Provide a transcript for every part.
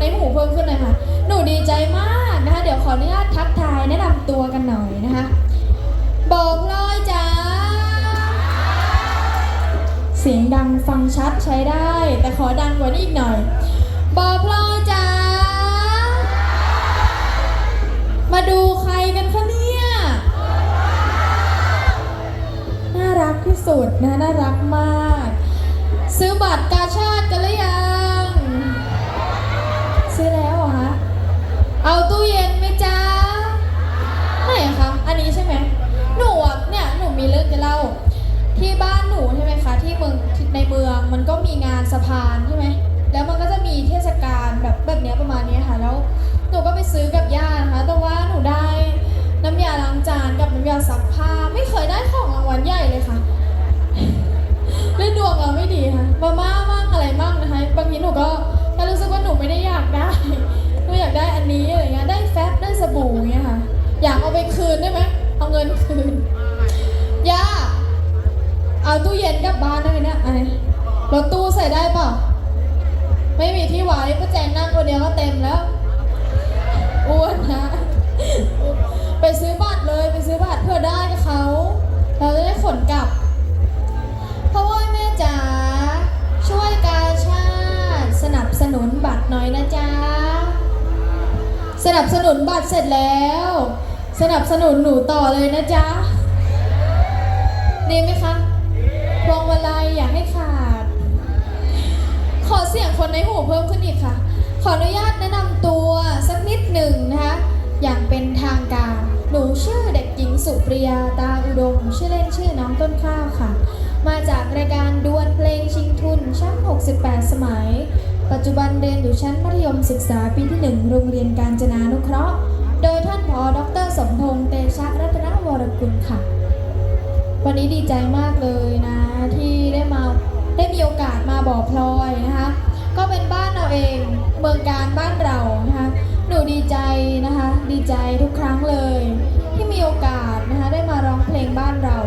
ในหูเพิ่มขึ้นหน่อยค่ะ หนูดีใจมากนะคะ เดี๋ยวขออนุญาตทักทายแนะนำตัวกันหน่อยนะคะบอกลอยจ้าเสียงดังฟังชัดใช้ได้ แต่ขอดังกว่านี้อีกหน่อย บอกลอยจ้ามาดูใครกันคะเนี่ยน่ารักที่สุดนะน่ารักมาก ซื้อบัตรกาชาติกันหรือยัง เอาตู้เย็นไหมจ๊ะไหนอะคะอันนี้ใช่ไหมหนูอะเนี่ยหนูมีเรื่องจะเล่า ที่บ้านหนูใช่ไหมคะ ที่เมืองในเมืองมันก็มีงานสะพานใช่ไหมแล้วมันก็จะมีเทศกาลแบบแบบเนี้ยประมาณนี้ค่ะ แล้วหนูก็ไปซื้อกับย่านะคะ แต่ว่าหนูได้น้ำยาล้างจานกับน้ำยาซักผ้า เอาไปคืนได้ไหมเอาเงินคืนย่าเอาตู้เย็นกลับบ้านได้ไหมเนี่ยไอ้รถตู้ใส่ได้เปล่าไม่มีที่ไว้ป้าแจงนั่งคนเดียวก็เต็มแล้วอ้วนนะไปซื้อบัตรเลยไปซื้อบัตรเพื่อได้กับเขาเราจะได้ขนกลับเพราะว่าแม่จ๋าช่วยกาชาติสนับสนุนบัตรหน่อยนะจ๊ะสนับสนุนบัตรเสร็จแล้ว สนับสนุนหนูต่อเลยนะจ๊ะดีไหมคะพวงมาลัยอย่าให้ขาด ขอเสียงคนในหูเพิ่มขึ้นอีกค่ะ ขออนุญาตแนะนำตัวสักนิดหนึ่งนะคะอย่างเป็นทางการ หนูชื่อเด็กหญิงสุปริยาตาอุดม ชื่อเล่นชื่อน้องต้นข้าวค่ะ มาจากรายการดวลเพลงชิงทุนชั้น 68 สมัย ปัจจุบันเรียนอยู่ชั้นมัธยมศึกษาปีที่ 1 โรงเรียนการจนานุเคราะห์ โดยท่านผอดรสมพงษ์เตชะรัตนวรกุลค่ะ วันนี้ดีใจมากเลยนะ ที่ได้มาได้มีโอกาสมาบ่อพลอยนะคะ ก็เป็นบ้านเราเองเมืองการบ้านเรานะคะ หนูดีใจนะคะ ดีใจทุกครั้งเลย ที่มีโอกาสนะคะได้มาร้องเพลงบ้านเรา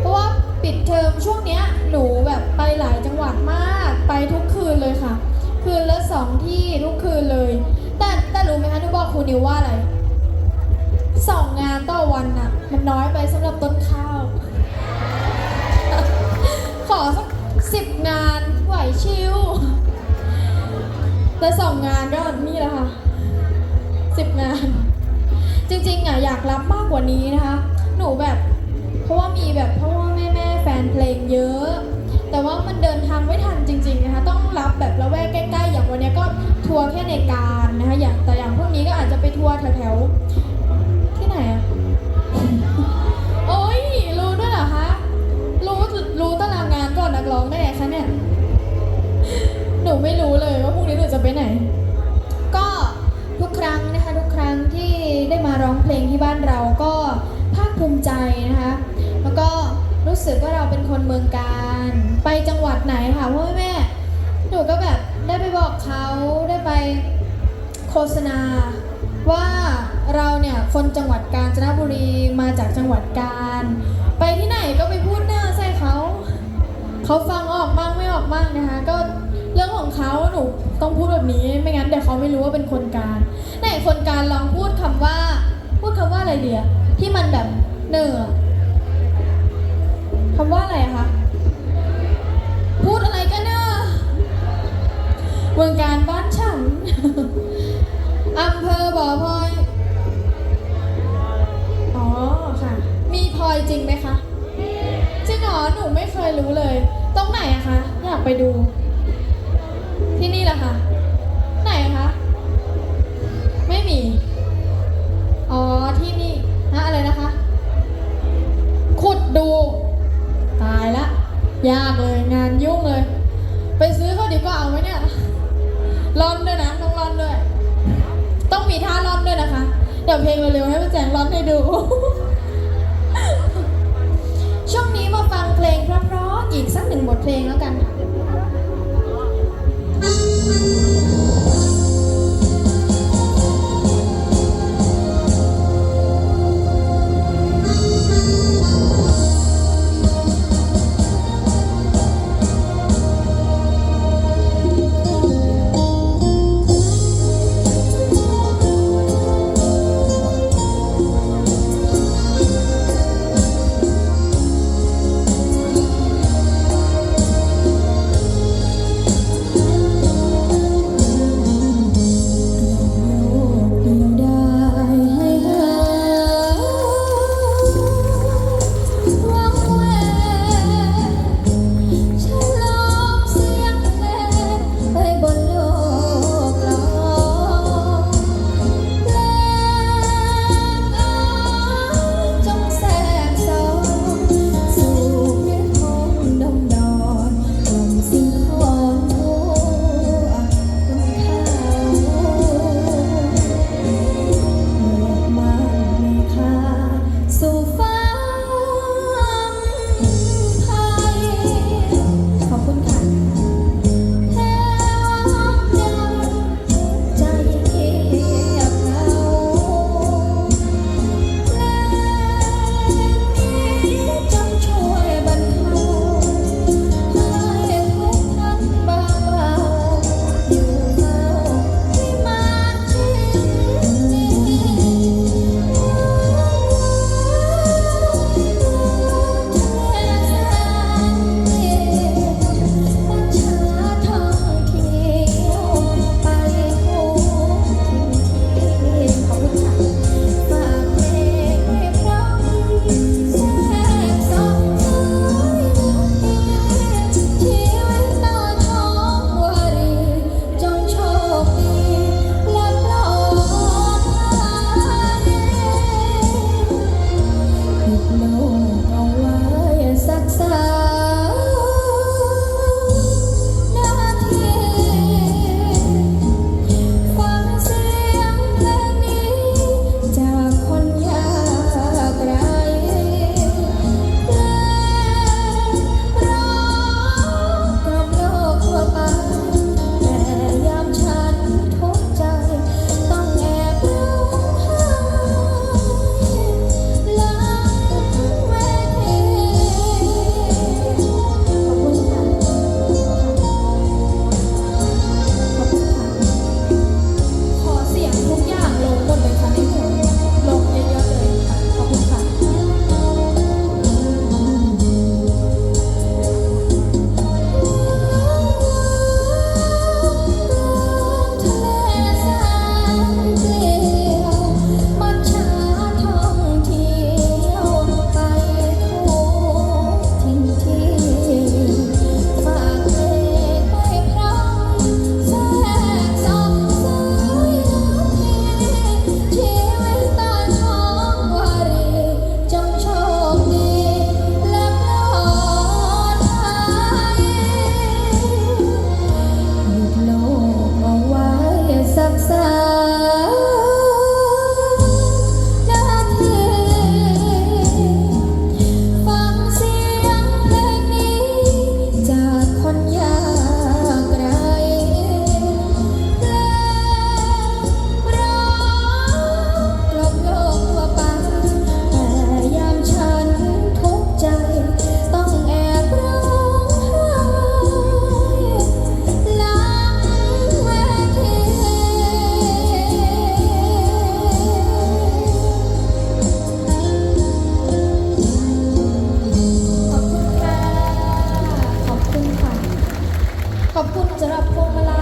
เพราะว่าปิดเทอมช่วงเนี้ยหนูแบบไปหลายจังหวัดมากไปทุกคืนเลยค่ะ คืนละสองที่ทุกคืนเลย แต่แต่รู้ไหมคะหนูบอกครูนิวว่าอะไร สองงานต่อวันน่ะ มันน้อยไปสำหรับต้นข้าว ขอสักสิบงานไหวชิวแต่สองงานก็นี่แหละค่ะสิบงาน จริงๆอะอยากรับมากกว่านี้นะคะ หนูแบบ เพราะว่ามีแบบพ่อแม่แม่แฟนเพลงเยอะ แต่ว่ามันเดินทางไม่ทันจริง ๆนะคะ ต้องรับแบบละแวกใกล้ๆ อย่างวันนี้ก็ทัวร์แค่ในการนะคะอย่างแต่อย่างพวกนี้ก็อาจจะไปทัวร์แถวๆ ร้องได้ไงคะเนี่ย หนูไม่รู้เลยว่าพรุ่งนี้หนูจะไปไหน ก็ทุกครั้งนะคะ ทุกครั้งที่ได้มาร้องเพลงที่บ้านเราก็ภาคภูมิใจนะคะ แล้วก็รู้สึกว่าเราเป็นคนเมืองการ ไปจังหวัดไหนค่ะพ่อแม่หนูก็แบบได้ไปบอกเขาได้ไปโฆษณา ว่าเราเนี่ยคนจังหวัดกาญจนบุรีมาจากจังหวัดกาญไปที่ไหนก็ไปพูดหน้าใส่เขา เขาฟังออกบ้างไม่ออกบ้างนะคะ ก็เรื่องของเขาหนูต้องพูดแบบนี้ไม่งั้นเดี๋ยวเขาไม่รู้ว่าเป็นคนการไหนคนการลองพูดคำว่า พูดคำว่าอะไรเดียที่มันแบบเนออะคำว่าอะไรคะพูดอะไรกันเนอะเมืองการบ้านฉันอำเภอบ่อพลอยอ๋อค่ะ มีพลอยจริงไหมคะจริงเหรอหนูไม่เคยรู้เลย รงไหนอะคะ อยากไปดู ที่นี่แหละคะ ไหนคะ ไม่มี อ๋อ ที่นี่นะอะไรนะคะ ขุดดู ตายละ ยากเลย งานยุ่งเลย ไปซื้อเขาดีกว่าเอาไว้เนี่ยร้อนด้วยนะ ต้องร้อนด้วย ต้องมีท่าร้อนด้วยนะคะ เดี๋ยวเพลงเร็วๆให้มาแจงร้อนให้ดู ช่วงนี้มาฟังเพลงเพราะ อีกสักหนึ่งบทเพลงแล้วกันค่ะ สำรับพวงมาลัย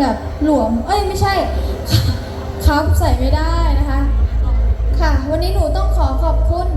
แบบหลวม เอ้ยไม่ใช่ ครับใส่ไม่ได้นะคะ ค่ะ วันนี้หนูต้องขอขอบคุณ